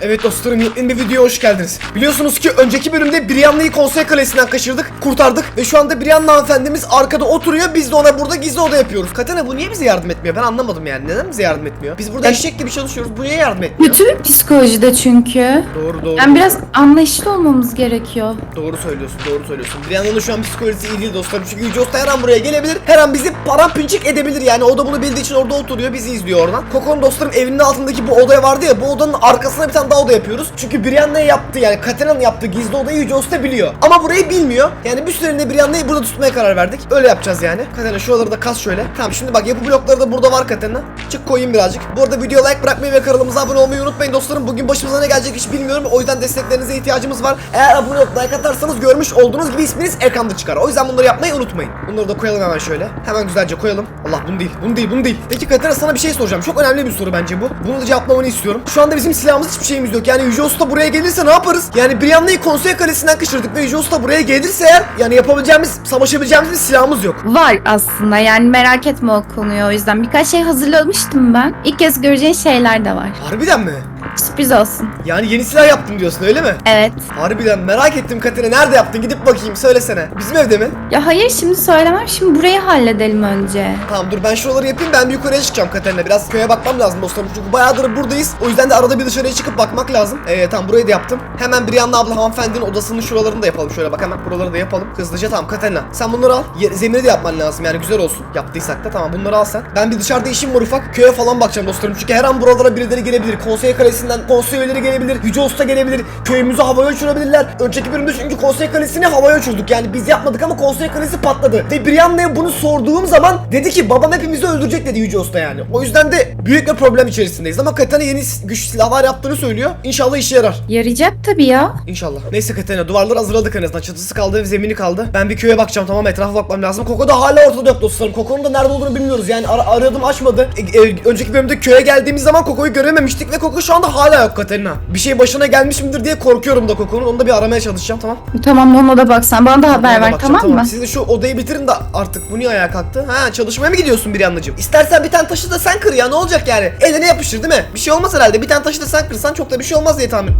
Evet dostlarım yepyeni bir videoya hoş geldiniz. Biliyorsunuz ki önceki bölümde Brianna'yı konsey kalesinden kaçırdık, kurtardık ve şu anda Brianna hanımefendimiz arkada oturuyor. Biz de ona burada gizli oda yapıyoruz. Katana bu niye bize yardım etmiyor? Ben anlamadım yani. Neden bize yardım etmiyor? Biz burada eşek gibi çalışıyoruz. Bu niye yardım etmiyor? Kötü bir psikolojide çünkü. Doğru doğru. Yani biraz anlayışlı olmamız gerekiyor. Doğru söylüyorsun, doğru söylüyorsun. Brianna'nın şu an psikolojisi iyi değil dostlarım. Çünkü Usta her an buraya gelebilir. Her an bizi paramparçık edebilir. Yani o da bunu bildiği için orada oturuyor. Bizi izliyor oradan. Koko'nun dostlarım evinin altındaki bu odaya vardı ya. Bu odanın arkasına bir tane daha oda yapıyoruz. Çünkü Brianna'ya yaptığı yani Katena'nın yaptığı gizli odayı Yüce Usta biliyor. Ama burayı bilmiyor. Yani bir süreliğine Brianna'yı burada tutmaya karar verdik. Öyle yapacağız yani. Katena şuraları da kas şöyle. Tamam şimdi bak yapı blokları da burada var Katena. Çık koyayım birazcık. Bu arada video like bırakmayı ve kanalımıza abone olmayı unutmayın dostlarım. Bugün başımıza ne gelecek hiç bilmiyorum. O yüzden desteklerinize ihtiyacımız var. Eğer abone olup like atarsanız görmüş olduğunuz gibi isminiz ekranda çıkar. O yüzden bunları yapmayı unutmayın. Bunları da koyalım hemen şöyle. Hemen güzelce koyalım. Allah bunu değil. Bunu değil. Bunu değil. Peki Katena sana bir şey soracağım. Çok önemli bir soru bence bu. Bunu da cevaplamanı istiyorum. Şu anda bizim silahımız hiçbir şeyimiz yok. Yani Yüce Usta buraya gelirse ne yaparız? Yani Brianna'yı konsey kalesinden kaçırdık ve Yüce Usta buraya gelirse eğer yani yapabileceğimiz, savaşabileceğimiz bir silahımız yok. Var aslında yani merak etme o konuyu o yüzden. Birkaç şey hazırlamıştım ben. İlk kez göreceğin şeyler de var. Harbiden mi? Sürpriz olsun. Yani yeni silah yaptım diyorsun öyle mi? Evet. Harbiden merak ettim Katerina nerede yaptın gidip bakayım söylesene. Bizim evde mi? Ya hayır şimdi söylemem. Şimdi burayı halledelim önce. Tamam dur ben şuraları yapayım ben bir yukarıya çıkacağım Katerina. Biraz köye bakmam lazım dostlarım çünkü bayağıdır buradayız. O yüzden de arada bir dışarıya çıkıp bakmak lazım. Ee, tamam burayı da yaptım. Hemen Brianna abla hanımefendinin odasının şuralarını da yapalım. Şöyle bak hemen buraları da yapalım. Hızlıca tamam Katerina. Sen bunları al. Ye- zemini de yapman lazım yani güzel olsun. Yaptıysak da tamam bunları al sen. Ben bir dışarıda işim var ufak. Köye falan bakacağım dostlarım. Çünkü her an buralara birileri gelebilir. Konsey kalesinden konsey üyeleri gelebilir. Yüce Usta gelebilir. Köyümüzü havaya uçurabilirler. Önceki bölümde çünkü konsey kalesini havaya uçurduk. Yani biz yapmadık ama konsey kalesi patladı. Ve Brianna'ya bunu sorduğum zaman dedi ki babam hepimizi öldürecek dedi Yüce Usta yani. O yüzden de büyük bir problem içerisindeyiz. Ama Katana yeni güç silahlar yaptığını söylüyor. İnşallah işe yarar. Yarayacak tabii ya. İnşallah. Neyse Katerina duvarları hazırladık en azından. Çatısı kaldı ve zemini kaldı. Ben bir köye bakacağım tamam etrafa bakmam lazım. Koko da hala ortada yok dostlarım. Koko'nun da nerede olduğunu bilmiyoruz. Yani ara- aradım açmadı. E, e, önceki bölümde köye geldiğimiz zaman Koko'yu görememiştik ve Koko şu anda hala yok Katerina. Bir şey başına gelmiş midir diye korkuyorum da Koko'nun. Onu da bir aramaya çalışacağım tamam. Tamam ona da baksan. Bana da haber Ona ver bakacağım, tamam mı? Siz de şu odayı bitirin de artık bu niye ayağa kalktı? Ha çalışmaya mı gidiyorsun bir anlacığım? İstersen bir tane taşı da sen kır ya ne olacak yani? Eline yapışır değil mi? Bir şey olmaz herhalde. Bir tane taşı da sen kırsan çok da bir şey olmaz diye tahmin.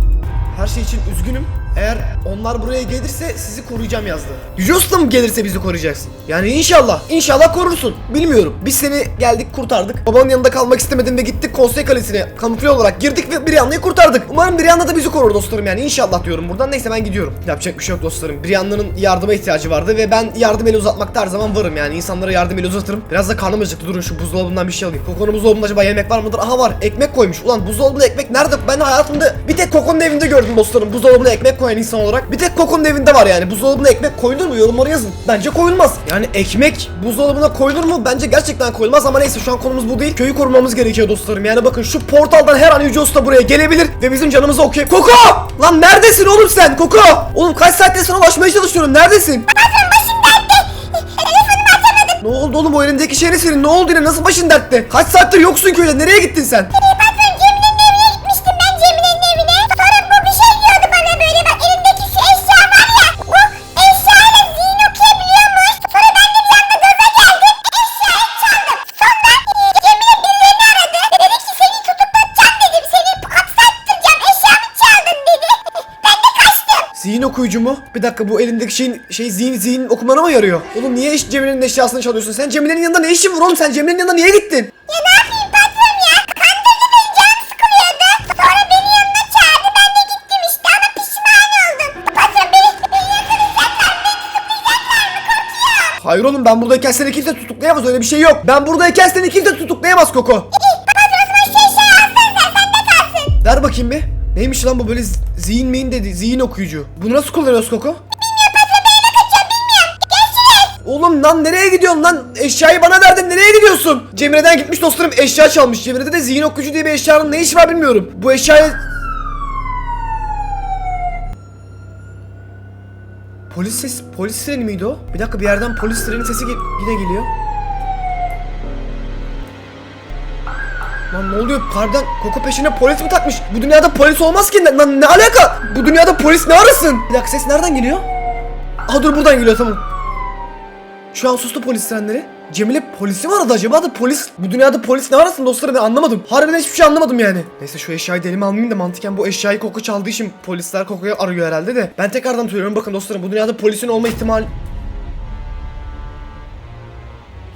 Her şey için üzgünüm. Eğer onlar buraya gelirse sizi koruyacağım yazdı. Yüce gelirse bizi koruyacaksın? Yani inşallah. İnşallah korursun. Bilmiyorum. Biz seni geldik kurtardık. Babanın yanında kalmak istemedim ve gittik konsey kalesine kamufle olarak girdik ve Brianna'yı kurtardık. Umarım Brianna da bizi korur dostlarım yani inşallah diyorum buradan. Neyse ben gidiyorum. Yapacak bir şey yok dostlarım. Brianna'nın yardıma ihtiyacı vardı ve ben yardım eli uzatmakta her zaman varım yani. insanlara yardım eli uzatırım. Biraz da karnım acıktı. Durun şu buzdolabından bir şey alayım. Koko'nun buzdolabında acaba yemek var mıdır? Aha var. Ekmek koymuş. Ulan buzdolabında ekmek nerede? Ben hayatımda bir tek Koko'nun evinde gördüm dostlarım. Buzdolabına ekmek koyan insan olarak. Bir tek Koko'nun evinde var yani. Buzdolabına ekmek koyulur mu? Yorumlara yazın. Bence koyulmaz. Yani ekmek buzdolabına koyulur mu? Bence gerçekten koyulmaz ama neyse şu an konumuz bu değil. Köyü korumamız gerekiyor dostlarım. Yani bakın şu portaldan her an Yüce Usta buraya gelebilir ve bizim canımızı okuyup... Koko! Lan neredesin oğlum sen? Koko! Oğlum kaç saattir sana ulaşmaya çalışıyorum. Neredesin? Ne oldu oğlum o elindeki şey ne senin? Ne oldu yine? Nasıl başın dertte? Kaç saattir yoksun köyde? Nereye gittin sen? Okuyucu mu? Bir dakika bu elindeki şeyin şey zihin zihin okumana mı yarıyor? Oğlum niye eş Cemile'nin eşyasını çalıyorsun? Sen Cemile'nin yanında ne işin var oğlum? Sen Cemile'nin yanına niye gittin? Ya ne yapayım patron ya? Kandırdı beni canım sıkılıyordu. Sonra beni yanına çağırdı. Ben de gittim işte ama pişman oldum. Patron beni, beni yakalayacaklar. Beni tutuklayacaklar mı? Korkuyorum. Hayır oğlum ben buradayken seni kimse tutuklayamaz öyle bir şey yok. Ben buradayken seni kimse tutuklayamaz Koko. Patron o zaman eşyayı alsana sen. Sende kalsın. Ver bakayım bir. Neymiş lan bu böyle zihin meyin dedi zihin okuyucu. Bunu nasıl kullanıyoruz Koko? Oğlum lan nereye gidiyorsun lan? Eşyayı bana verdin nereye gidiyorsun? Cemre'den gitmiş dostlarım eşya çalmış. Cemre'de de zihin okuyucu diye bir eşyanın ne işi var bilmiyorum. Bu eşyayı... Polis ses, polis sireni miydi o? Bir dakika bir yerden polis sireni sesi yine geliyor. Lan ne oluyor? Kardan koku peşine polis mi takmış? Bu dünyada polis olmaz ki. Lan ne alaka? Bu dünyada polis ne arasın? Bir dakika ses nereden geliyor? Aha dur buradan geliyor tamam. Şu an sustu polis sirenleri. Cemile polisi mi aradı acaba da polis bu dünyada polis ne arasın dostlarım ben anlamadım. Harbiden hiçbir şey anlamadım yani. Neyse şu eşyayı da elime almayayım da mantıken bu eşyayı Koko çaldığı için polisler Koko'yu arıyor herhalde de. Ben tekrardan söylüyorum bakın dostlarım bu dünyada polisin olma ihtimali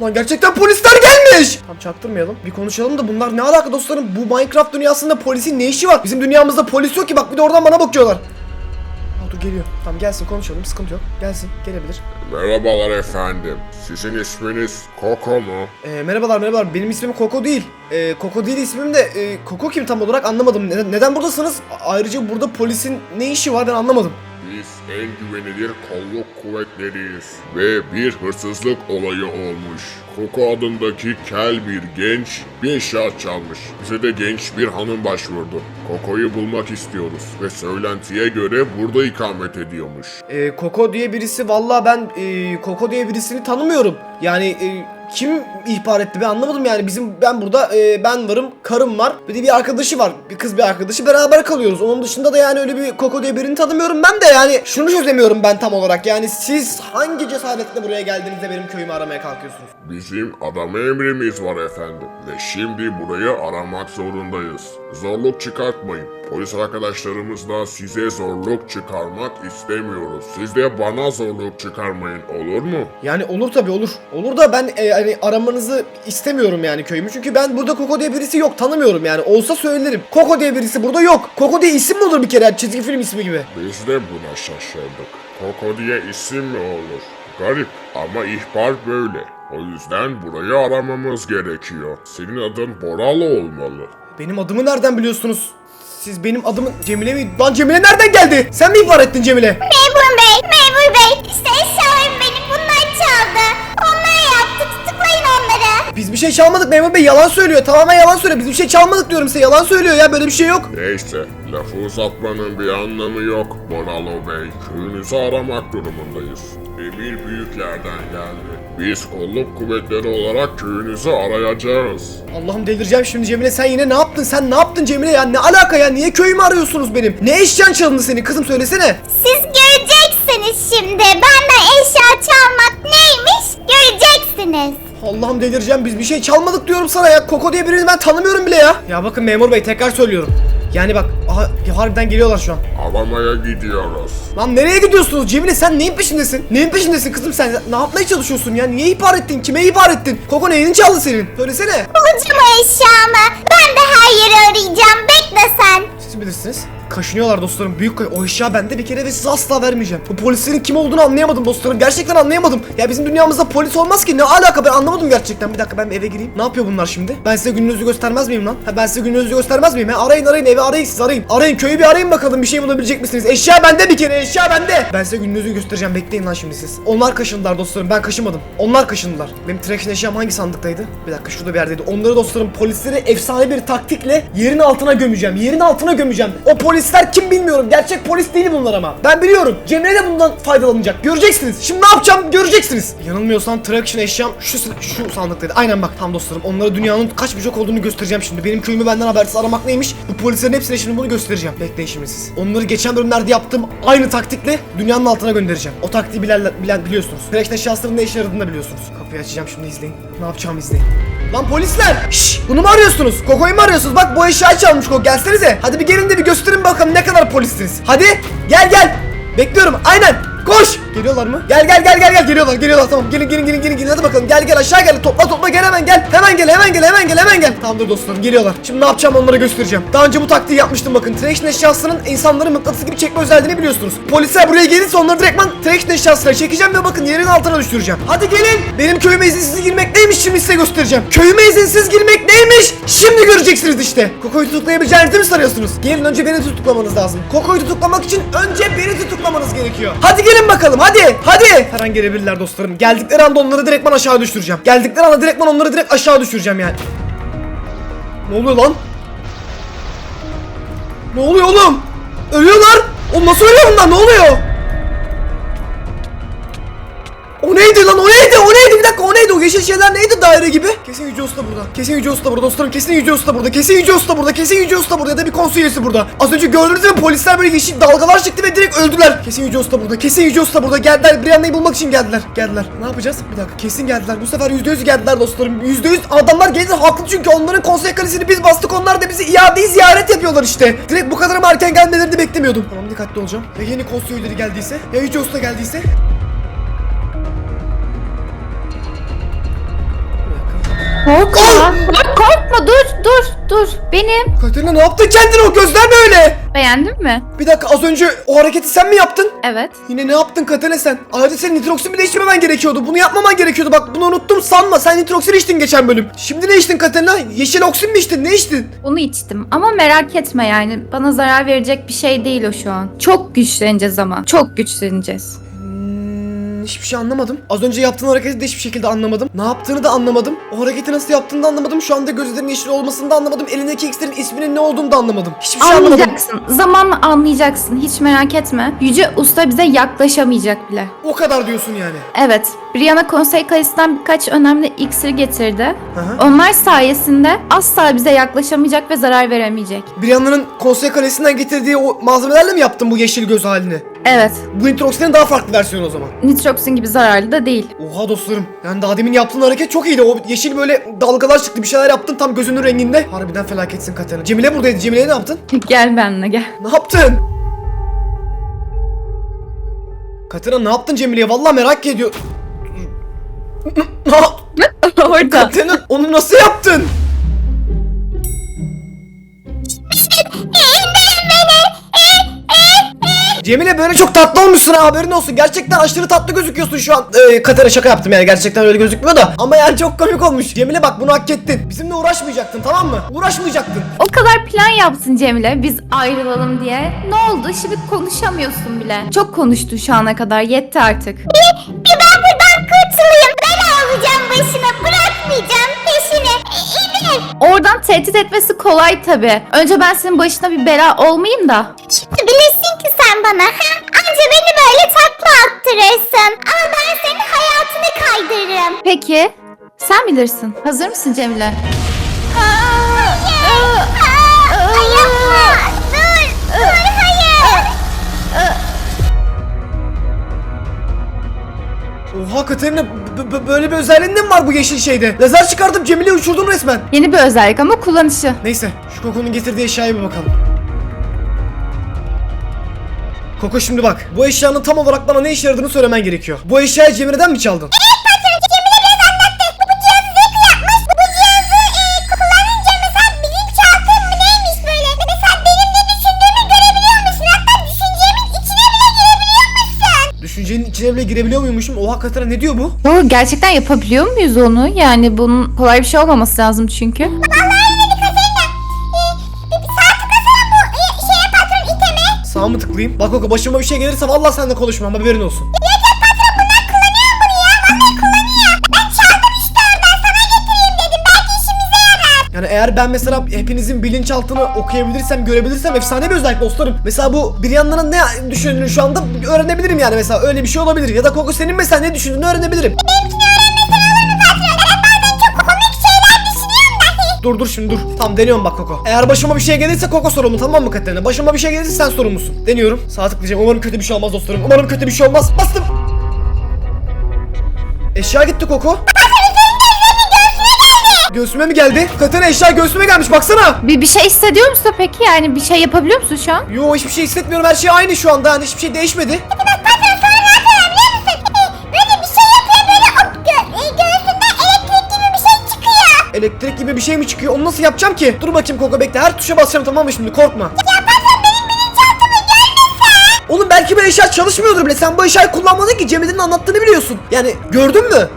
Lan gerçekten polisler gelmiş. Tamam çaktırmayalım. Bir konuşalım da bunlar ne alaka dostlarım? Bu Minecraft dünyasında polisin ne işi var? Bizim dünyamızda polis yok ki bak bir de oradan bana bakıyorlar. Aa, dur geliyor. Tamam gelsin konuşalım sıkıntı yok. Gelsin gelebilir. Merhabalar efendim. Sizin isminiz Koko mu? Ee, merhabalar merhabalar benim ismim Koko değil. Ee, Koko değil ismim de e, Koko kim tam olarak anlamadım. Neden, neden buradasınız? A- Ayrıca burada polisin ne işi var ben anlamadım. Biz en güvenilir kolluk kuvvetleriyiz. Ve bir hırsızlık olayı olmuş. Koko adındaki kel bir genç bir eşya çalmış. Bize de genç bir hanım başvurdu. Koko'yu bulmak istiyoruz. Ve söylentiye göre burada ikamet ediyormuş. Ee, Koko diye birisi vallahi ben e, Koko diye birisini tanımıyorum. Yani e, kim ihbar etti ben anlamadım yani bizim ben burada e, ben varım karım var bir de bir arkadaşı var bir kız bir arkadaşı beraber kalıyoruz onun dışında da yani öyle bir Koko diye birini tanımıyorum ben de yani şunu çözemiyorum ben tam olarak yani siz hangi cesaretle buraya geldiğinizde benim köyümü aramaya kalkıyorsunuz? Bizim adama emrimiz var efendim. Ve şimdi burayı aramak zorundayız. Zorluk çıkartmayın. Polis arkadaşlarımızla size zorluk çıkarmak istemiyoruz. Siz de bana zorluk çıkarmayın olur mu? Yani olur tabi olur. Olur da ben e, hani aramanızı istemiyorum yani köyümü. Çünkü ben burada Koko diye birisi yok tanımıyorum yani. Olsa söylerim. Koko diye birisi burada yok. Koko diye isim mi olur bir kere yani çizgi film ismi gibi. Biz de buna şaşırdık. Koko diye isim mi olur? Garip ama ihbar böyle. O yüzden burayı aramamız gerekiyor. Senin adın Boral olmalı. Benim adımı nereden biliyorsunuz? Siz benim adımı Cemile mi? Lan Cemile nereden geldi? Sen mi ihbar ettin Cemile? Biz bir şey çalmadık memur bey yalan söylüyor. Tamamen yalan söylüyor. Biz bir şey çalmadık diyorum size. Yalan söylüyor ya böyle bir şey yok. Neyse, lafı uzatmanın bir anlamı yok Boralo Bey. Köyünüzü aramak durumundayız. Emir büyüklerden geldi. Biz kolluk kuvvetleri olarak köyünüzü arayacağız. Allah'ım delireceğim şimdi Cemile sen yine ne yaptın? Sen ne yaptın Cemile ya? Ne alaka ya? Niye köyümü arıyorsunuz benim? Ne eşyan çalındı senin kızım söylesene. Siz göreceksiniz şimdi. Benden eşya çalmak neymiş göreceksiniz. Allah'ım delireceğim biz bir şey çalmadık diyorum sana ya. Koko diye birini ben tanımıyorum bile ya. Ya bakın memur bey tekrar söylüyorum. Yani bak aha, ya harbiden geliyorlar şu an. Aramaya gidiyoruz. Lan nereye gidiyorsunuz Cemile sen neyin peşindesin? Neyin peşindesin kızım sen? Ne yapmaya çalışıyorsun ya? Niye ihbar ettin? Kime ihbar ettin? Koko neyini çaldı senin? Söylesene. Bulacağım o eşyamı. Ben de her yeri arayacağım. Bekle sen. Siz bilirsiniz. Kaşınıyorlar dostlarım. Büyük kay- o eşya bende bir kere ve size asla vermeyeceğim. Bu polislerin kim olduğunu anlayamadım dostlarım. Gerçekten anlayamadım. Ya bizim dünyamızda polis olmaz ki. Ne alaka ben anlamadım gerçekten. Bir dakika ben eve gireyim. Ne yapıyor bunlar şimdi? Ben size gününüzü göstermez miyim lan? Ha ben size gününüzü göstermez miyim? Ha arayın arayın evi arayın siz arayın. Arayın köyü bir arayın bakalım bir şey bulabilecek misiniz? Eşya bende bir kere eşya bende. Ben size gününüzü göstereceğim. Bekleyin lan şimdi siz. Onlar kaşındılar dostlarım. Ben kaşımadım. Onlar kaşındılar. Benim traction eşyam hangi sandıktaydı? Bir dakika şurada bir yerdeydi. Onları dostlarım polisleri efsane bir taktikle yerin altına gömeceğim. Yerin altına gömeceğim. O polisler kim bilmiyorum. Gerçek polis değil bunlar ama. Ben biliyorum. Cemre de bundan faydalanacak. Göreceksiniz. Şimdi ne yapacağım göreceksiniz. Yanılmıyorsam traction eşyam şu şu sandıktaydı. Aynen bak tam dostlarım. Onlara dünyanın kaç bucak olduğunu göstereceğim şimdi. Benim köyümü benden habersiz aramak neymiş? Bu polislerin hepsine şimdi bunu göstereceğim. Bekleyin şimdi siz. Onları geçen bölümlerde yaptığım aynı taktikle dünyanın altına göndereceğim. O taktiği bilen, bilen biliyorsunuz. Traction eşyasının ne işe yaradığını da biliyorsunuz. Kapıyı açacağım şimdi izleyin. Ne yapacağımı izleyin. Lan polisler! Şşş! Bunu mu arıyorsunuz? Koko'yu mu arıyorsunuz? Bak bu eşyayı çalmış Koko. Gelsenize. Hadi bir gelin de bir gösterin bakalım ne kadar polissiniz. Hadi gel gel. Bekliyorum. Aynen. Koş! Geliyorlar mı? Gel gel gel gel gel. Geliyorlar geliyorlar. Tamam gelin gelin gelin gelin gelin. Hadi bakalım gel gel. Aşağı gel. Topla topla gel hemen gel. Hemen gel hemen gel hemen gel hemen gel. Tamamdır dostlarım geliyorlar. Şimdi ne yapacağım onlara göstereceğim. Daha önce bu taktiği yapmıştım bakın. Traction eşyasının insanları mıknatıs gibi çekme özelliğini biliyorsunuz. Polisler buraya gelirse onları direktman Traction eşyasına çekeceğim ve bakın yerin altına düşüreceğim. Hadi gelin. Benim köyüme izinsiz girmek neymiş şimdi size göstereceğim. Köyüme izinsiz girmek neymiş? Şimdi göreceksiniz işte. Koko'yu tutuklayabileceğinizi mi sanıyorsunuz? Gelin önce beni tutuklamanız lazım. Koko'yu tutuklamak için önce beni tutuklamanız gerekiyor. Hadi gelin bakalım hadi hadi. Her an gelebilirler dostlarım Geldikleri anda onları direktman aşağı düşüreceğim. Geldikleri anda direktman onları direkt aşağı düşüreceğim yani. Ne oluyor lan? Ne oluyor oğlum? Ölüyorlar. O nasıl ölüyor bunlar? Ne oluyor O neydi lan o neydi o neydi bir dakika o neydi o yeşil şeyler neydi daire gibi? Kesin Yüce Usta burada. Kesin Yüce Usta burada dostlarım. Kesin Yüce Usta burada. Kesin Yüce Usta burada. Kesin Yüce Usta burada ya da bir konsey üyesi burada. Az önce gördünüz mü polisler böyle yeşil dalgalar çıktı ve direkt öldüler. Kesin Yüce Usta burada. Kesin Yüce Usta burada. Geldiler Brianna'yı bulmak için geldiler. Geldiler. Ne yapacağız? Bir dakika kesin geldiler. Bu sefer yüzde yüz geldiler dostlarım. Yüzde yüz adamlar geldi haklı çünkü onların konsey kalesini biz bastık. Onlar da bizi iadeyi ziyaret yapıyorlar işte. Direkt bu kadar erken gelmelerini beklemiyordum. Tamam dikkatli olacağım. Ya yeni konsey üyeleri geldiyse ya Yüce Usta geldiyse. Korkma. Kork- Korkma dur dur dur. Benim. Katerina ne yaptın kendine o gözler ne öyle? Beğendin mi? Bir dakika az önce o hareketi sen mi yaptın? Evet. Yine ne yaptın Katerina sen? Ayrıca senin nitroksin bile içmemen gerekiyordu. Bunu yapmaman gerekiyordu. Bak bunu unuttum sanma. Sen nitroksin içtin geçen bölüm. Şimdi ne içtin Katerina? Yeşil oksin mi içtin? Ne içtin? Onu içtim ama merak etme yani bana zarar verecek bir şey değil o şu an. Çok güçleneceğiz ama. Çok güçleneceğiz. Hiçbir şey anlamadım. Az önce yaptığın hareketi de hiçbir şekilde anlamadım. Ne yaptığını da anlamadım. O hareketi nasıl yaptığını da anlamadım. Şu anda gözlerin yeşil olmasını da anlamadım. Elindeki iksirin isminin ne olduğunu da anlamadım. Hiçbir şey anlamadım. Anlayacaksın. Zamanla anlayacaksın. Hiç merak etme. Yüce Usta bize yaklaşamayacak bile. O kadar diyorsun yani. Evet. Brianna konsey kalesinden birkaç önemli iksir getirdi. Hı. Onlar sayesinde asla bize yaklaşamayacak ve zarar veremeyecek. Brianna'nın konsey kalesinden getirdiği o malzemelerle mi yaptın bu yeşil göz halini? Evet. Bu nitroksinin daha farklı versiyonu o zaman. Nitroksin gibi zararlı da değil. Oha dostlarım. Yani daha demin yaptığın hareket çok iyiydi. O yeşil böyle dalgalar çıktı. Bir şeyler yaptın tam gözünün renginde. Harbiden felaketsin Katerina. Cemile buradaydı. Cemile'ye ne yaptın? gel benimle gel. Ne yaptın? Katerina ne yaptın Cemile'ye? Vallahi merak ediyor. Ne Orada. Katerina onu nasıl yaptın? Cemile böyle çok tatlı olmuşsun ha haberin olsun. Gerçekten aşırı tatlı gözüküyorsun şu an. Ee, Katerina şaka yaptım yani gerçekten öyle gözükmüyor da. Ama yani çok komik olmuş. Cemile bak bunu hak ettin. Bizimle uğraşmayacaktın tamam mı? Uğraşmayacaktın. O kadar plan yaptın Cemile biz ayrılalım diye. Ne oldu? Şimdi konuşamıyorsun bile. Çok konuştun şu ana kadar. Yetti artık. Bir ben buradan kurtulayım. Alacağım başına. Bırakmayacağım peşini. E. Oradan tehdit etmesi kolay tabi. Önce ben senin başına bir bela olmayayım da. Şimdi bilirsin ki sen bana. Ha? Anca beni böyle takla attırırsın. Ama ben senin hayatını kaydırırım. Peki. Sen bilirsin. Hazır mısın Cemile? Hayır. Aa, yapma. Dur. Dur hayır. Oha Katerina böyle bir özelliğin de mi var bu yeşil şeyde? Lazer çıkardım Cemile'yi uçurdum resmen. Yeni bir özellik ama kullanışı. Neyse şu Koko'nun getirdiği eşyaya bir bakalım. Koko şimdi bak. Bu eşyanın tam olarak bana ne işe yaradığını söylemen gerekiyor. Bu eşyayı Cemile'den mi çaldın? İçine bile girebiliyor muymuşum? Oha Katerina ne diyor bu? Yo, gerçekten yapabiliyor muyuz onu? Yani bunun kolay bir şey olmaması lazım çünkü. Vallahi öyle dedi Katerina. E, bir, bir saat tıklasana bu e, şeye patron iteme. Sağ mı tıklayayım? Bak Koko başıma bir şey gelirse vallahi seninle konuşmam haberin olsun. Yok eğer ben mesela hepinizin bilinçaltını okuyabilirsem, görebilirsem efsane bir özellik dostlarım. Mesela bu bir yanların ne düşündüğünü şu anda öğrenebilirim yani mesela öyle bir şey olabilir. Ya da Koko senin mesela ne düşündüğünü öğrenebilirim. Dur dur şimdi dur. Tamam deniyorum bak Koko. Eğer başıma bir şey gelirse Koko sorumlu tamam mı Katerina? Başıma bir şey gelirse sen sorumlusun. Deniyorum. Sağ tıklayacağım. Umarım kötü bir şey olmaz dostlarım. Umarım kötü bir şey olmaz. Bastım. Eşya gitti Koko. Göğsüme mi geldi? Katerina eşya göğsüme gelmiş baksana. Bir, bir şey hissediyor musun peki? Yani bir şey yapabiliyor musun şu an? Yo hiçbir şey hissetmiyorum. Her şey aynı şu anda. Yani hiçbir şey değişmedi. Elektrik gibi bir şey çıkıyor. Elektrik gibi bir şey mi çıkıyor? Onu nasıl yapacağım ki? Dur bakayım Koko bekle. Her tuşa basacağım tamam mı şimdi? Korkma. Oğlum belki bu eşya çalışmıyordur bile. Sen bu eşyayı kullanmadın ki. Cemil'in anlattığını biliyorsun. Yani gördün mü?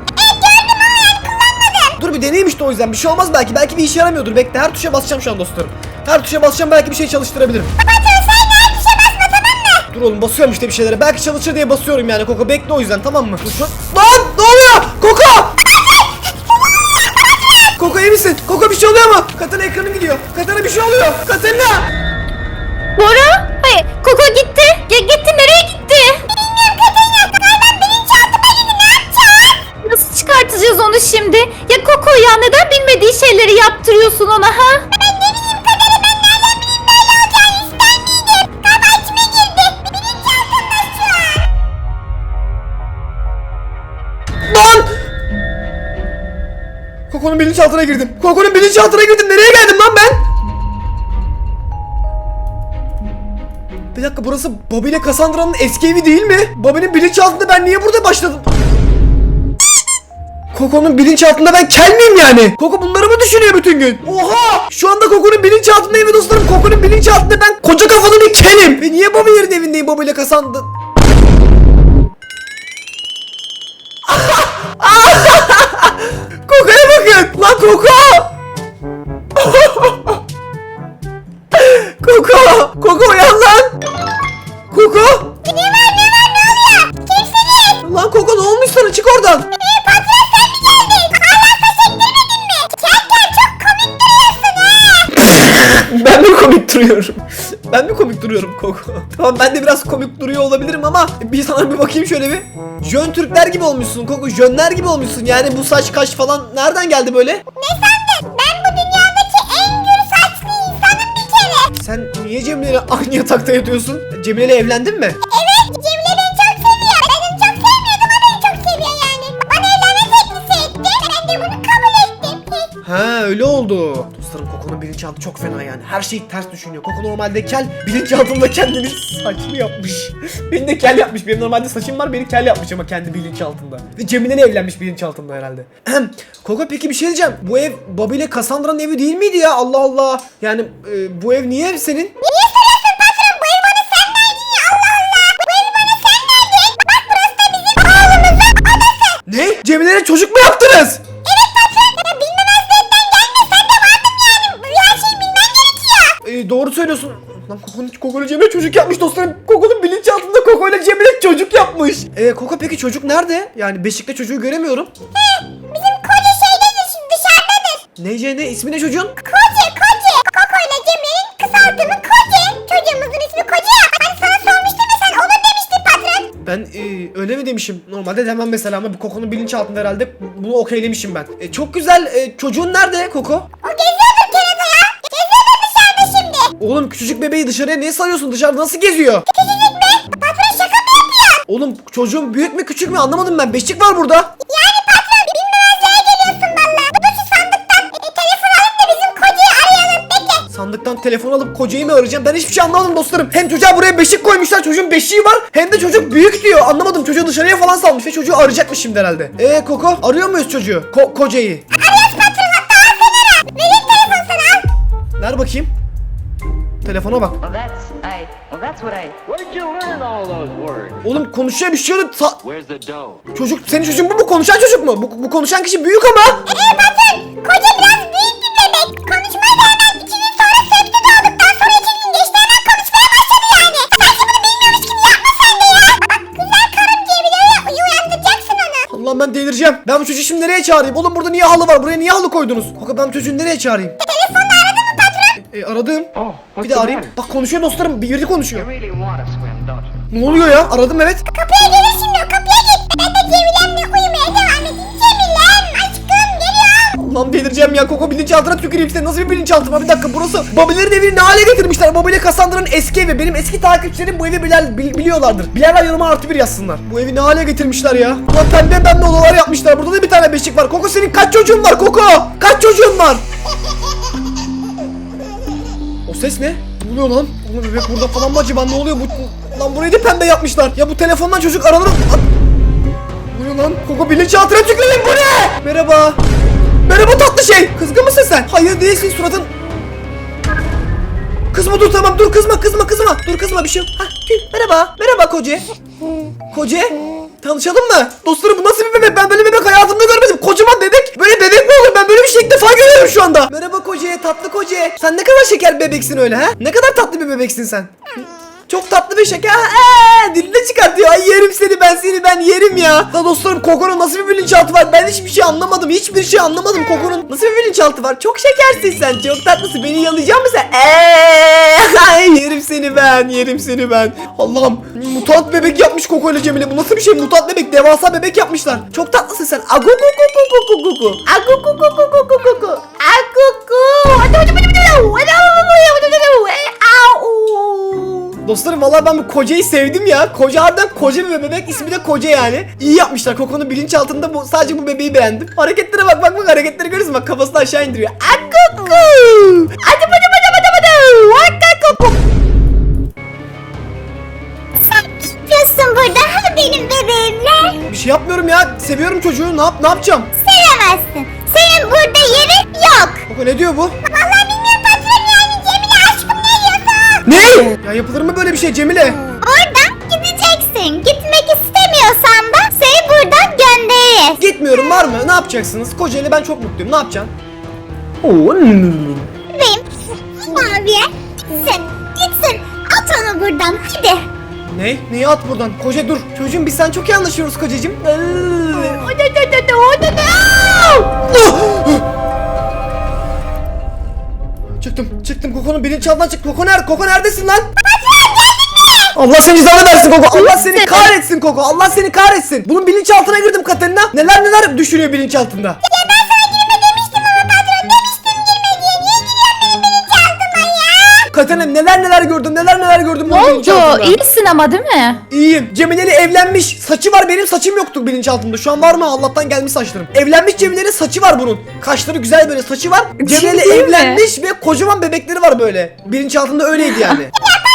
Dur bir deneyeyim işte o yüzden. Bir şey olmaz belki. Belki bir işe yaramıyordur. Bekle her tuşa basacağım şu an dostlarım. Her tuşa basacağım belki bir şey çalıştırabilirim. Patron sen de her tuşa basma tamam mı? Dur oğlum basıyorum işte bir şeylere. Belki çalışır diye basıyorum yani Koko. Bekle o yüzden tamam mı? Dur şu... Lan ne oluyor? Koko! Koko iyi misin? Koko bir şey oluyor mu? Katana ekranım gidiyor. Katana bir şey oluyor. Katana! Bora? Hayır. Koko gitti. Ge- gitti. Nereye gitti? Bilmiyorum Katerina. Galiba bilinçaltıma girdi ne yapacağız? Nasıl çıkartacağız yaptırıyorsun ona ha? Ben ne bileyim kaderi ben nereden bileyim böyle olacağını ister miydim? Kafa içime girdi. Bilinçaltımda şu an. Lan! Koko'nun bilinçaltına girdim. Koko'nun bilinçaltına girdim. Nereye geldim lan ben? Bir dakika burası Bobby ile Cassandra'nın eski evi değil mi? Bobby'nin bilinçaltında ben niye burada başladım? Koko'nun bilinçaltında ben kel miyim yani? Koko bunları mı düşünüyor bütün gün? Oha! Şu anda Koko'nun bilinçaltındayım ve dostlarım Koko'nun bilinçaltında ben koca kafalı bir kelim. Ve niye Bobby'lerin evindeyim Bobby ile Cassandra? Koko'ya bakın! Lan Koko! Koko! Koko Koko? Tamam ben de biraz komik duruyor olabilirim ama bir sana bir bakayım şöyle bir. Jön Türkler gibi olmuşsun Koko. Jönler gibi olmuşsun. Yani bu saç kaş falan nereden geldi böyle? Ne sandın? Ben bu dünyadaki en gür saçlı insanım bir kere. Sen niye Cemile ile aynı yatakta yatıyorsun? Cemile ile evlendin mi? Evet Cemile beni çok seviyor. Ben onu çok sevmiyordum o beni çok seviyor yani. Bana evlenme teklifi etti. Ben de bunu kabul ettim. Ha öyle oldu. Dostlarım Koko'nun bilinçaltı çok fena yani. Her şeyi ters düşünüyor. Koko normalde kel, bilinçaltında kendini saçlı yapmış. beni de kel yapmış. Benim normalde saçım var, beni kel yapmış ama kendi bilinçaltında. Ve Cemile'yle evlenmiş bilinçaltında herhalde. Ahem. Koko peki bir şey diyeceğim. Bu ev Bobby ile Cassandra'nın evi değil miydi ya? Allah Allah. Yani e, bu ev niye senin? Niye soruyorsun patron? Bu evi bana sen verdin ya Allah Allah. Bu evi bana sen verdin. Bak burası da bizim oğlumuzun odası. Ne? Cemile'yle çocuk mu yaptınız? Lan Koko'nun Koko'yla Cemile çocuk yapmış dostlarım. Koko'nun bilinçaltında Koko'yla Cemile çocuk yapmış. E, Koko peki çocuk nerede? Yani Beşik'te çocuğu göremiyorum. Bizim koca şeydedir şimdi dışarıdadır. Nece ne? İsmi ne çocuğun? Koca koca. Koko ile Cemre'nin kısaltımı koca. Çocuğumuzun ismi koca. Hani sana sormuştum ya sen olur demiştin patron. Ben e, öyle mi demişim? Normalde demem mesela ama Koko'nun bilinçaltında herhalde bunu okeylemişim ben. E, çok güzel. E, çocuğun nerede Koko? O geziyordur kerata ya. Geziyordur dışarıda şimdi. Oğlum küçücük bebeği dışarıya niye salıyorsun? Dışarıda nasıl geziyor? Küçücük be. Patron şaka mı yapıyor? Oğlum çocuğun büyük mü küçük mü anlamadım ben. Beşik var burada. Yani patron bilmemezliğe geliyorsun valla. Bu da şu sandıktan e, telefon alıp da bizim kocayı arayalım. Peki. Sandıktan telefon alıp kocayı mı arayacağım? Ben hiçbir şey anlamadım dostlarım. Hem çocuğa buraya beşik koymuşlar. Çocuğun beşiği var. Hem de çocuk büyük diyor. Anlamadım. Çocuğu dışarıya falan salmış ve çocuğu arayacakmış şimdi herhalde. Ee Koko arıyor muyuz çocuğu? Ko- kocayı. Arıyoruz patron hatta al. Vereyim telefon sana al. Ver bakayım. Telefona bak. Oğlum konuşuyor bir şey yok. Çocuk senin çocuğun bu mu? Konuşan çocuk mu? Bu, bu konuşan kişi büyük ama. Ee patron koca biraz büyük bir bebek. Konuşmayı da hemen iki gün sonra söktü doğduktan sonra iki gün geçti hemen konuşmaya başladı yani. Sanki bunu bilmiyormuş gibi yapma sen de ya. Bak güzel karım Cemile'ye uyandıracaksın onu. Allah'ım ben delireceğim. Ben bu çocuğu şimdi nereye çağırayım? Oğlum burada niye halı var? Buraya niye halı koydunuz? Koko ben bu çocuğu nereye çağırayım? Mı patron? E, aradım. Oh, Bir de arayayım. Bak konuşuyor dostlarım. Bir yeri konuşuyor. Really? Ne oluyor ya? Aradım evet. Kapıya gelir şimdi kapıya git. Ben de Cemile'mle uyumaya devam edeyim. Cemile'm aşkım geliyorum. Allah'ım delireceğim ya. Koko bilinçaltına tüküreyim seni. Nasıl bir bilinçaltı var? Bir dakika burası. Babilerin evini ne hale getirmişler? Babile Cassandra'nın eski evi. Benim eski takipçilerim bu evi bilen, bil- biliyorlardır. Bilenler yanıma artı bir yazsınlar. Bu evi ne hale getirmişler ya? Ulan pembe pembe odalar yapmışlar. Burada da bir tane beşik var. Koko senin kaç çocuğun var Koko? Kaç çocuğun var? Ses ne? Ne oluyor lan? Oğlum bebek burada falan mı acaba? Ne oluyor? Bu... Lan burayı da pembe yapmışlar. Ya bu telefondan çocuk aranır? Ne oluyor lan? Koko bilinçaltına tüküreyim bu ne? Merhaba. Merhaba tatlı şey. Kızgın mısın sen? Hayır değilsin suratın. Kızma dur tamam dur kızma kızma kızma. Dur kızma bir şey yok. Gül merhaba. Merhaba koca. Koca. Tanışalım mı? Dostlarım bu nasıl bir bebek? Ben böyle bebek hayatımda görmedim. Kocaman bebek. Böyle bebek mi olur? Ben böyle bir şey ilk defa görüyorum şu anda. Merhaba tatlı koca. Sen ne kadar şeker bebeksin öyle ha? Ne kadar tatlı bir bebeksin sen. Çok tatlı bir şaka. Ee, dilini çıkartıyor. Ay yerim seni ben seni ben yerim ya. Da dostlarım Koko'nun nasıl bir bilinçaltı var? Ben hiçbir şey anlamadım. Hiçbir şey anlamadım. Koko'nun nasıl bir bilinçaltı var? Çok şekersin sen. Çok tatlısın. Beni yalayacak mısın? Eee. Ay yerim seni ben. Yerim seni ben. Allah'ım. Mutant bebek yapmış Koko ile Cemile. Bu nasıl bir şey? Mutant bebek. Devasa bebek yapmışlar. Çok tatlısın sen. Agu gu gu gu gu gu gu. gu. Agu gu gu gu gu gu gu gu. Agu gu. Hadi hadi hadi hadi. Hadi hadi hadi hadi. Au. Vallahi ben bu kocayı sevdim ya. Koca harbiden koca bir bebek. ismi de koca yani. İyi yapmışlar. Koko'nun bilinç altında bu, sadece bu bebeği beğendim. Hareketlere bak bak bak hareketleri görüyorsun bak kafasını aşağı indiriyor. Akuku. Hadi hadi hadi hadi hadi. Akuku. Sen ne yapıyorsun burada ha benim bebeğimle? Bir şey yapmıyorum ya. Seviyorum çocuğu. Ne yap ne yapacağım? Sevemezsin. Senin burada yerin yok. Koko ne diyor bu? Vallahi Ne? Ya yapılır mı böyle bir şey Cemile? Oradan gideceksin. Gitmek istemiyorsan da seni buradan göndeririz. Gitmiyorum var mı? Ne yapacaksınız? Koca ile ben çok mutluyum. Ne yapacaksın? Oo. Benim maviye gitsin. Gitsin. At onu buradan hadi. Ne? Neyi at buradan? Koca dur. Çocuğum biz sen çok iyi anlaşıyoruz kocacığım. Çıktım, çıktım. Koko'nun bilinçaltından çık. Koko nerede? Koko neredesin lan? Allah seni cezanı versin Koko. Allah seni kahretsin Koko. Allah seni kahretsin. Bunun bilinçaltına girdim Katerina. Neler neler düşünüyor bilinçaltında. Ya? Katerina neler neler gördüm. Neler neler gördüm. Ne oldu? İyisin ama değil mi? İyiyim. Cemile'li evlenmiş. Saçı var benim saçım yoktu bilinçaltımda. Şu an var mı? Allah'tan gelmiş saçlarım. Evlenmiş Cemile'nin saçı var bunun. Kaşları güzel böyle saçı var. Cemile'li Ciddi mi? evlenmiş ve kocaman bebekleri var böyle. Bilinçaltında öyleydi yani.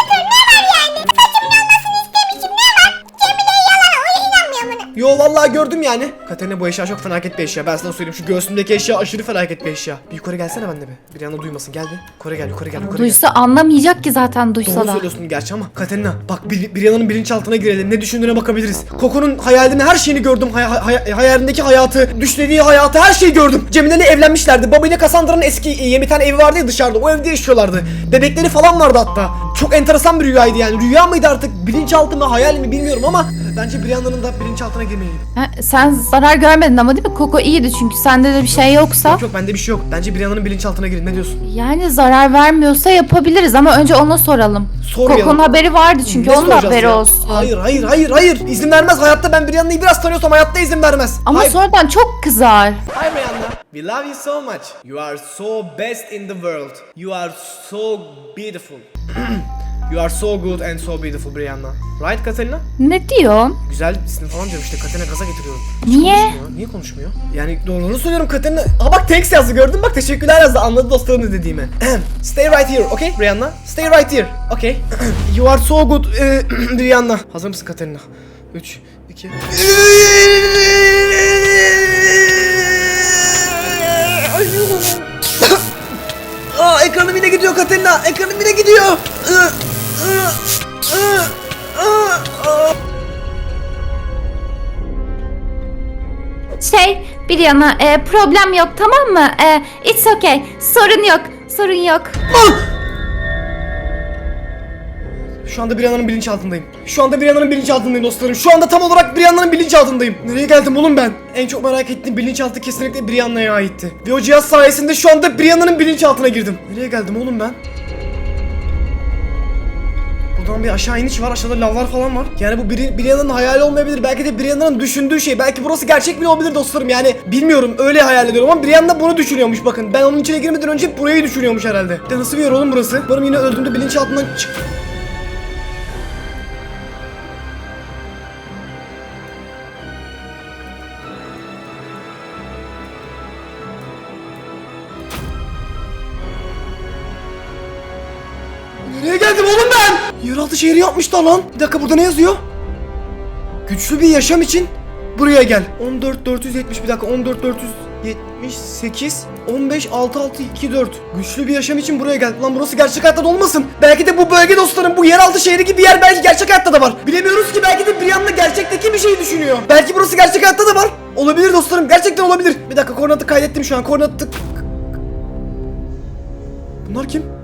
Yo vallahi gördüm yani. Katerina bu eşya çok felaket bir eşya. Ben sana söyleyeyim. Şu göğsümdeki eşya aşırı felaket bir eşya. Bir yukarı gelsene benimle be. Bir anda duymasın. Gel bir. Yukarı gel, yukarı gel, yukarı gel. Duysa anlamayacak ki zaten duysa Doğru da. söylüyorsun gerçi ama Katerina bak bir, bir yanının bilinçaltına girelim ne düşündüğüne bakabiliriz. Koko'nun hayalini her şeyini gördüm hay, hay- hayalindeki hayatı düşlediği hayatı her şeyi gördüm. Cemile'yle evlenmişlerdi. Baba ile Cassandra'nın eski e, bir tane evi vardı ya dışarıda o evde yaşıyorlardı. Bebekleri falan vardı hatta. Çok enteresan bir rüyaydı yani. Rüya mıydı artık bilinçaltı mı hayal mi bilmiyorum ama bence Brianna'nın da bilinçaltına girmeliyim. Ha, sen zarar görmedin ama değil mi? Koko iyiydi çünkü sende de bir şey yoksa. Yok yok bende bir şey yok. Bence Brianna'nın bilinçaltına girin ne diyorsun? Yani zarar vermiyorsa yapabiliriz ama önce ona soralım. Sormayalım. Koko'nun haberi vardı çünkü Ne onun da soracağız haberi ya? olsun. Hayır hayır hayır hayır. İzin vermez hayatta ben Brianna'yı biraz tanıyorsam hayatta izin vermez. Ama Hayır. sonradan çok kızar. Hi Brianna. We love you so much. You are so best in the world. You are so beautiful. you are so good and so beautiful Brianna. Right Katerina? Ne diyorsun? Güzel ismi falan diyorum işte Katerina gaza getiriyorum. Niye? Konuşmuyor. Niye konuşmuyor? Yani doğruluğunu söylüyorum Katerina. Aa bak thanks yazdı gördün bak teşekkürler yazdı anladı dostlarını dediğimi. Stay right here okay Brianna? Stay right here okay. you are so good eh, Brianna. Hazır mısın Katerina? 3, 2... Aa ekranım yine gidiyor Katerina. Ekranım yine gidiyor. Şey bir yana e, problem yok tamam mı? E, it's okay. Sorun yok. Sorun yok. Şu anda Brianna'nın bilinçaltındayım. Şu anda Brianna'nın bilinçaltındayım dostlarım. Şu anda tam olarak Brianna'nın bilinçaltındayım. Nereye geldim oğlum ben? En çok merak ettiğim bilinçaltı kesinlikle Brianna'ya aitti. Ve o cihaz sayesinde şu anda Brianna'nın bilinçaltına girdim. Nereye geldim oğlum ben? Buradan bir aşağı iniş var. Aşağıda lavlar falan var. Yani bu Bri- Brianna'nın hayali olmayabilir. Belki de Brianna'nın düşündüğü şey. Belki burası gerçek bile olabilir dostlarım. Yani bilmiyorum. Öyle hayal ediyorum ama Brianna bunu düşünüyormuş bakın. Ben onun içine girmeden önce burayı düşünüyormuş herhalde. De nasıl bir yer oğlum burası? Umarım yine öldüğümde bilinçaltından çık... şehri yapmışlar lan. Bir dakika burada ne yazıyor? Güçlü bir yaşam için buraya gel. 14 470 bir dakika 14 478 15 6 6 2 4 Güçlü bir yaşam için buraya gel. Lan burası gerçek hayatta da olmasın. Belki de bu bölge dostlarım bu yeraltı şehri gibi bir yer belki gerçek hayatta da var. Bilemiyoruz ki belki de Brianna gerçekteki bir şey düşünüyor. Belki burası gerçek hayatta da var. Olabilir dostlarım gerçekten olabilir. Bir dakika koordinatı kaydettim şu an koordinatı... Bunlar kim?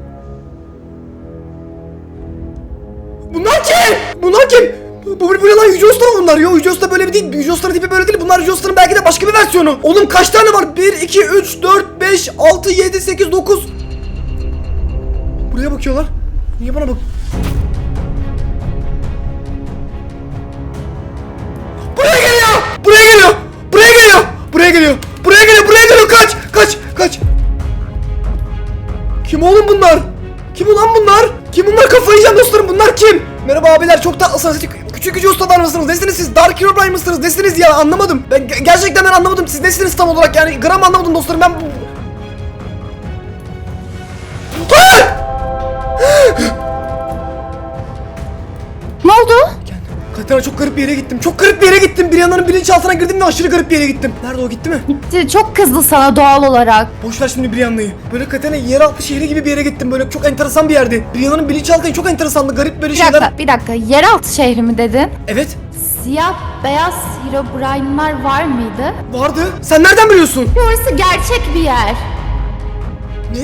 Kim? Bu, bu, bu ne lan Yüce Usta bunlar? Yok Yüce Usta böyle bir değil. Yüce Usta'nın tipi böyle değil. Bunlar Yüce Usta'nın belki de başka bir versiyonu. Oğlum kaç tane var? 1, 2, 3, 4, 5, 6, 7, 8, 9. Buraya bakıyorlar. Niye bana bak? Buraya geliyor! Buraya geliyor! Kim? Merhaba abiler çok tatlısınız. Küçük gücü ustalar mısınız? Nesiniz siz? Dark Herobrine mısınız? Nesiniz ya? Anlamadım. Ben ge- gerçekten ben anlamadım. Siz nesiniz tam olarak yani? Gram anlamadım dostlarım ben... Katerina çok garip bir yere gittim. Çok garip bir yere gittim. Bir yanların bilinçaltına girdim de aşırı garip bir yere gittim. Nerede o gitti mi? Gitti. Çok kızdı sana doğal olarak. Boş ver şimdi Brianna'yı. Böyle Katerina yeraltı şehri gibi bir yere gittim. Böyle çok enteresan bir yerdi. Brianna'nın bilinçaltı çok enteresandı. Garip böyle Bir şeyler. dakika, bir dakika. Yeraltı şehri mi dedin? Evet. Siyah beyaz Herobrine'lar var mıydı? Vardı. Sen nereden biliyorsun? Orası gerçek bir yer. Ne?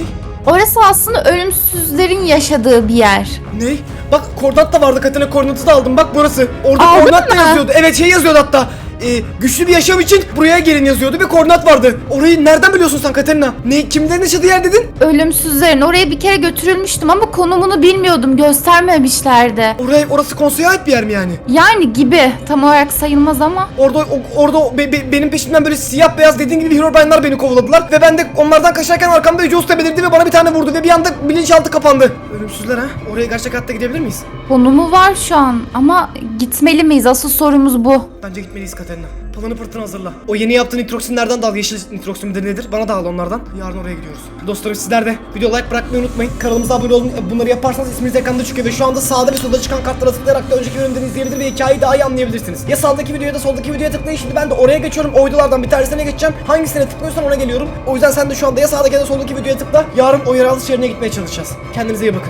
Orası aslında ölümsüzlerin yaşadığı bir yer. Ne? Bak koordinat da vardı Katerina koordinatı da aldım. Bak burası. Orada Aldın koordinat da mı? yazıyordu. Evet şey yazıyordu hatta. Ee, güçlü bir yaşam için buraya gelin yazıyordu ve koordinat vardı. Orayı nereden biliyorsun sen Katerina? Ne kimlerin yaşadığı yer dedin? Ölümsüzlerin oraya bir kere götürülmüştüm ama konumunu bilmiyordum. Göstermemişlerdi. Oraya orası konseye ait bir yer mi yani? Yani gibi. Tam olarak sayılmaz ama. Orada o- orada o be- be- benim peşimden böyle siyah beyaz dediğin gibi Herobrine'lar beni kovaladılar ve ben de onlardan kaçarken arkamda Yüce Usta belirdi ve bana bir tane vurdu ve bir anda bilinçaltı kapandı. Ölümsüzler ha? Oraya gerçek hayatta gidebilir miyiz? Konumu var şu an ama gitmeli miyiz? Asıl sorumuz bu. Bence gitmeliyiz Katerina. Planı pırtını hazırla. O yeni yaptığın nitroksinlerden de al. Yeşil nitroksin midir nedir? Bana da al onlardan. Yarın oraya gidiyoruz. Dostlarım sizler de video like bırakmayı unutmayın. Kanalımıza abone olun. Bunları yaparsanız isminiz ekranda çıkıyor ve şu anda sağda ve solda çıkan kartlara tıklayarak da önceki bölümleri izleyebilir ve hikayeyi daha iyi anlayabilirsiniz. Ya sağdaki videoya da soldaki videoya tıklayın. Şimdi ben de oraya geçiyorum. O videolardan bir tanesine geçeceğim. Hangisine tıklıyorsan ona geliyorum. O yüzden sen de şu anda ya sağdaki ya da soldaki videoya tıkla. Yarın o yeraltı şehrine gitmeye çalışacağız. Kendinize iyi bakın.